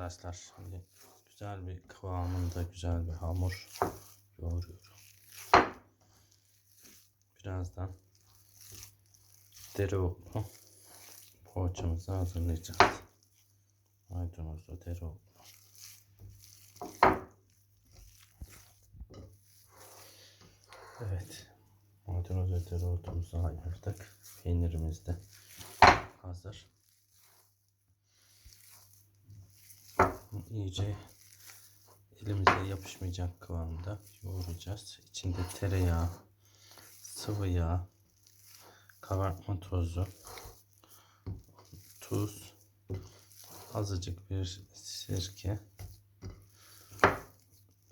arkadaşlar. Şimdi güzel bir kıvamında güzel bir hamur yoğuruyorum. Birazdan dereotlu poğaçamızı hazırlayacağız. Maydanozlu dereotlu. Evet. Maydanoz ve dereotumuzu ayırdık. Peynirimiz de hazır. İyice elimize yapışmayacak kıvamda yoğuracağız. İçinde tereyağı, sıvı yağ, kabartma tozu, tuz, azıcık bir sirke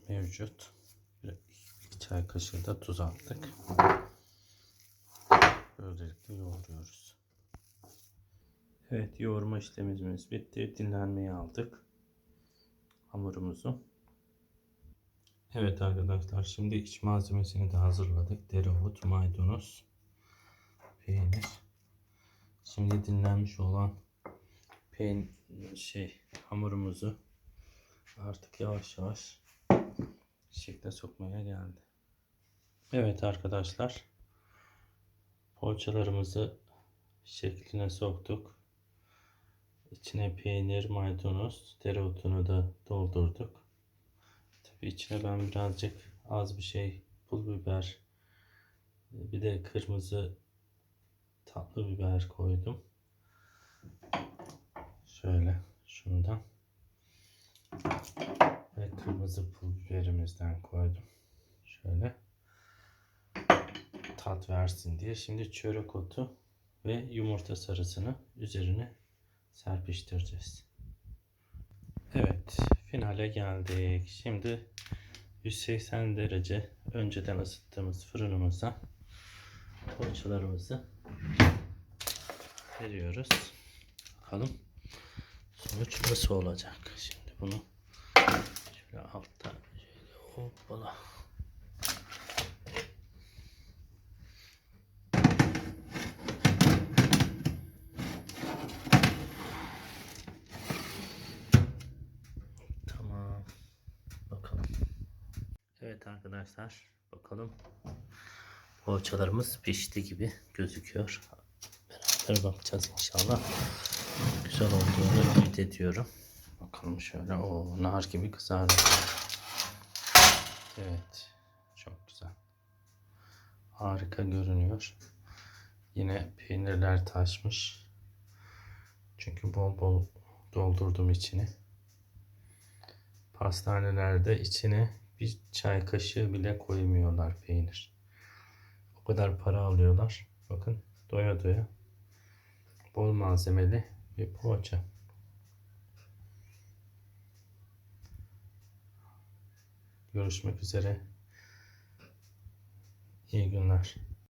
mevcut. Bir iki çay kaşığı da tuz attık. Böylelikle yoğuruyoruz. Evet yoğurma işlemimiz bitti. Dinlenmeye aldık hamurumuzu. Evet arkadaşlar şimdi iç malzemesini de hazırladık. Dereot, maydanoz, peynir. Şimdi dinlenmiş olan peyn şey hamurumuzu artık yavaş yavaş şekle sokmaya geldi. Evet arkadaşlar poğaçalarımızı şekline soktuk. İçine peynir, maydanoz, dereotunu da doldurduk. Tabii içine ben birazcık az bir şey pul biber, bir de kırmızı tatlı biber koydum. Şöyle şundan ve kırmızı pul biberimizden koydum. Şöyle tat versin diye. Şimdi çörek otu ve yumurta sarısını üzerine serpiştireceğiz. Evet, finale geldik. Şimdi 180 derece önceden ısıttığımız fırınımıza poğaçalarımızı veriyoruz. Bakalım sonuç nasıl olacak. Şimdi bunu şöyle altta şöyle hoppala. Bakalım. Evet arkadaşlar. Bakalım. Poğaçalarımız pişti gibi gözüküyor. Beraber bakacağız inşallah. Güzel olduğunu ümit ediyorum. Bakalım şöyle. o nar gibi kızardı. Evet. Çok güzel. Harika görünüyor. Yine peynirler taşmış. Çünkü bol bol doldurdum içini. Pastanelerde içine bir çay kaşığı bile koymuyorlar peynir. O kadar para alıyorlar. Bakın doya doya. Bol malzemeli bir poğaça. Görüşmek üzere. İyi günler.